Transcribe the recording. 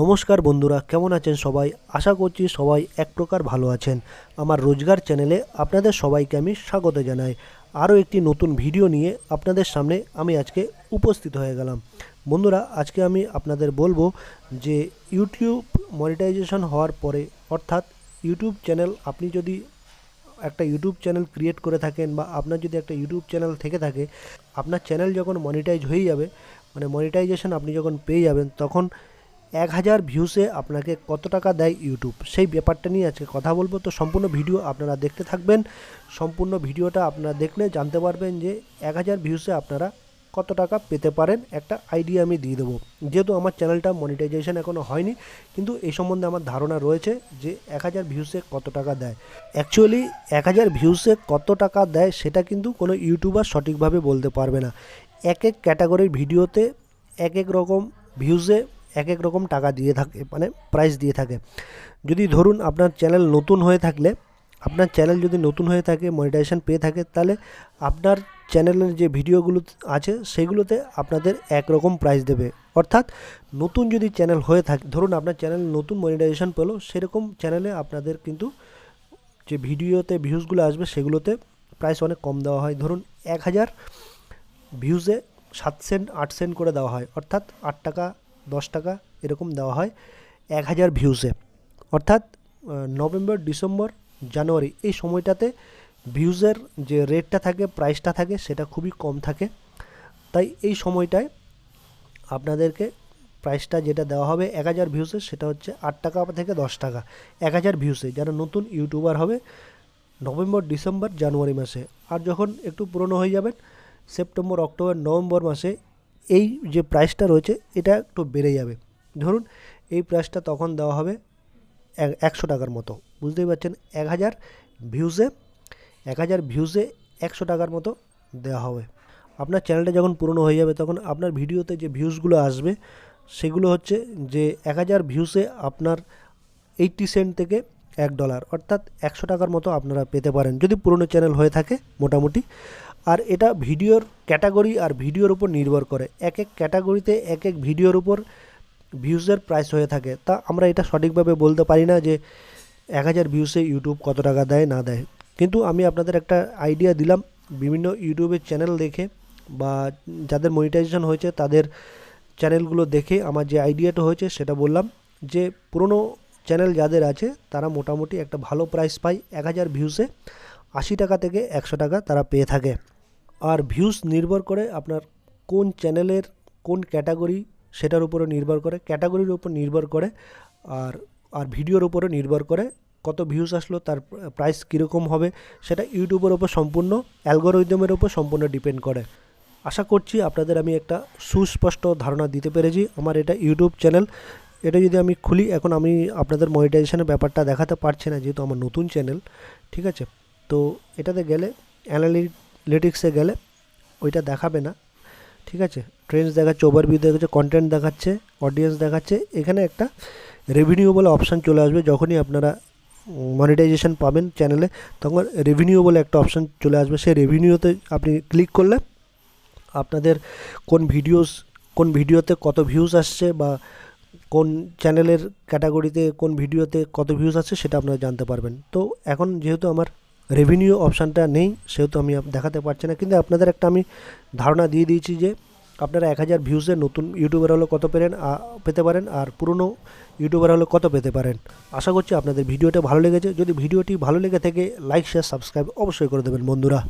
নমস্কার বন্ধুরা, কেমন আছেন সবাই? আশা করছি সবাই এক প্রকার ভালো আছেন। আমার রোজগার চ্যানেলে আপনাদের সবাইকে আমি স্বাগত জানাই। আরও একটি নতুন ভিডিও নিয়ে আপনাদের সামনে আমি আজকে উপস্থিত হয়ে গেলাম। বন্ধুরা, আজকে আমি আপনাদের বলব যে ইউটিউব মনিটাইজেশন হওয়ার পরে, অর্থাৎ ইউটিউব চ্যানেল আপনি যদি একটা ইউটিউব চ্যানেল ক্রিয়েট করে থাকেন বা আপনার যদি একটা ইউটিউব চ্যানেল থেকে থাকে, আপনার চ্যানেল যখন মনিটাইজ হয়ে যাবে মানে মনিটাইজেশন আপনি যখন পেয়ে যাবেন, তখন এক হাজার ভিউসে আপনাকে কত টাকা দেয় ইউটিউব? সেই ব্যাপারটা নিয়ে আজকে কথা বলব। তো সম্পূর্ণ ভিডিও আপনারা দেখতে থাকবেন। সম্পূর্ণ ভিডিওটা আপনারা দেখলে জানতে পারবেন যে এক হাজার ভিউসে আপনারা কত টাকা পেতে পারেন। একটা আইডিয়া আমি দিয়ে দেবো। যেহেতু আমার চ্যানেলটা মনিটাইজেশন এখনও হয়নি, কিন্তু এই সম্বন্ধে আমার ধারণা রয়েছে যে এক হাজার ভিউসে কত টাকা দেয়। অ্যাকচুয়ালি এক হাজার ভিউসে কত টাকা দেয় সেটা কিন্তু কোনো ইউটিউবার সঠিকভাবে বলতে পারবে না। এক এক ক্যাটাগরির ভিডিওতে এক এক রকম ভিউজে এক এক রকম টাকা দিয়ে থাকে মানে প্রাইস দিয়ে থাকে। যদি ধরুন আপনার চ্যানেল নতুন হয়ে থাকলে, আপনার চ্যানেল যদি নতুন হয়ে থাকে মনিটাইজেশন পেয়ে থাকে, তাহলে আপনার চ্যানেলের যে ভিডিওগুলো আছে, সেগুলোতে আপনাদের একরকম প্রাইস দেবে। অর্থাৎ নতুন যদি চ্যানেল হয়ে থাকে, ধরুন আপনার চ্যানেল নতুন মনিটাইজেশন পেল, সেরকম চ্যানেলে আপনাদের কিন্তু যে ভিডিওতে ভিউজগুলো আসবে, সেগুলোতে প্রাইস অনেক কম দেওয়া হয়। ধরুন এক হাজার ভিউজে সাত সেন্ট আট সেন্ট করে দেওয়া হয়। অর্থাৎ আট টাকা দশ টাকা এরকম দেওয়া হয়, এক হাজার ভিউসে অর্থাৎ নভেম্বর, ডিসেম্বর, জানুয়ারি, এই সময়টাতে ভিউজের যে রেটটা থাকে প্রাইসটা থাকে, সেটা খুবই কম থাকে। তাই এই সময়টায় আপনাদেরকে প্রাইসটা যেটা দেওয়া হবে, এক হাজার ভিউসে সেটা হচ্ছে আট টাকা থেকে দশ টাকা। এক হাজার ভিউসে যারা নতুন ইউটিউবার হবে, নভেম্বর, ডিসেম্বর, জানুয়ারি মাসে। আর যখন একটু পুরনো হয়ে যাবেন, সেপ্টেম্বর, অক্টোবর, নভেম্বর মাসে এই যে প্রাইসটা রয়েছে, এটা একটু বেড়ে যাবে। ধরুন, এই প্রাইসটা তখন দেওয়া হবে এক- একশো টাকার মতো। বুঝতেই পারছেন? এক হাজার ভিউজে এক হাজার ভিউজে একশো টাকার মতো দেওয়া হবে। আপনার চ্যানেলটা যখন পুরনো হয়ে যাবে, তখন আপনার ভিডিওতে যে ভিউজগুলো আসবে, সেগুলো হচ্ছে যে এক হাজার ভিউসে আপনার এইট্টি সেন্ট থেকে এক ডলার অর্থাৎ একশো টাকার মতো আপনারা পেতে পারেন, যদি পুরনো চ্যানেল হয়ে থাকে মোটামুটি। আর এটা ভিডিওর ক্যাটাগরি আর ভিডিওর উপর নির্ভর করে। এক এক ক্যাটাগরিতে এক এক ভিডিওর উপর ভিউজের প্রাইস হয়ে থাকে। তা আমরা এটা সঠিকভাবে বলতে পারি না যে এক হাজার ভিউসে ইউটিউব কত টাকা দেয়, না দেয়। কিন্তু আমি আপনাদের একটা আইডিয়া দিলাম, বিভিন্ন ইউটিউবের চ্যানেল দেখে বা যাদের মনিটাইজেশন হয়েছে তাদের চ্যানেলগুলো দেখে আমার যে আইডিয়াটা হয়েছে সেটা বললাম যে পুরনো চ্যানেল যাদের আছে, তারা মোটামুটি একটা ভালো প্রাইস পায়, এক হাজার ভিউসে আশি টাকা থেকে একশো টাকা তারা পেয়ে থাকে। আর ভিউস নির্ভর করে আপনার কোন চ্যানেলের কোন ক্যাটাগরি সেটার উপরে নির্ভর করে ক্যাটাগরির উপর নির্ভর করে, আর আর ভিডিওর উপরে নির্ভর করে কত ভিউস আসলো, তার প্রাইস কীরকম হবে, সেটা ইউটিউবের ওপর সম্পূর্ণ অ্যালগোরিদমের ওপর সম্পূর্ণ ডিপেন্ড করে। আশা করছি আপনাদের আমি একটা সুস্পষ্ট ধারণা দিতে পেরেছি। আমার এটা ইউটিউব চ্যানেল এটা যদি আমি খুলি, এখন আমি আপনাদের মনিটাইজেশনের ব্যাপারটা দেখাতে পারছি না, যেহেতু আমার নতুন চ্যানেল ঠিক আছে? তো এটাতে গেলে অ্যানালিটিক্সে গেলে, ওইটা দেখাবে না, ঠিক আছে? ট্রেন্ডস দেখাচ্ছে ওভারভিউ দেখাচ্ছে কন্টেন্ট দেখাচ্ছে অডিয়েন্স দেখাচ্ছে, এখানে একটা রেভিনিউ বলে অপশান চলে আসবে, যখনই আপনারা মনিটাইজেশন পাবেন চ্যানেলে তখন রেভিনিউ বলে একটা অপশান চলে আসবে। সেই রেভিনিউতে আপনি ক্লিক করলে, আপনাদের কোন ভিডিওস কোন ভিডিওতে কত ভিউজ আসছে বা কোন চ্যানেলের ক্যাটাগরিতে কোন ভিডিওতে কত ভিউজ আছে সেটা আপনারা জানতে পারবেন। তো এখন যেহেতু আমার রেভিনিউ অপশানটা নেই, সেহেতু আমি দেখাতে পারছি না। কিন্তু আপনাদের একটা আমি ধারণা দিয়ে দিয়েছি যে আপনারা এক হাজার ভিউজে নতুন ইউটিউবার হলে কত পেলেন পেতে পারেন, আর পুরনো ইউটিউবার হলে কত পেতে পারেন। আশা করছি আপনাদের ভিডিওটা ভালো লেগেছে। যদি ভিডিওটি ভালো লেগে থাকে লাইক শেয়ার সাবস্ক্রাইব অবশ্যই করে দেবেন বন্ধুরা।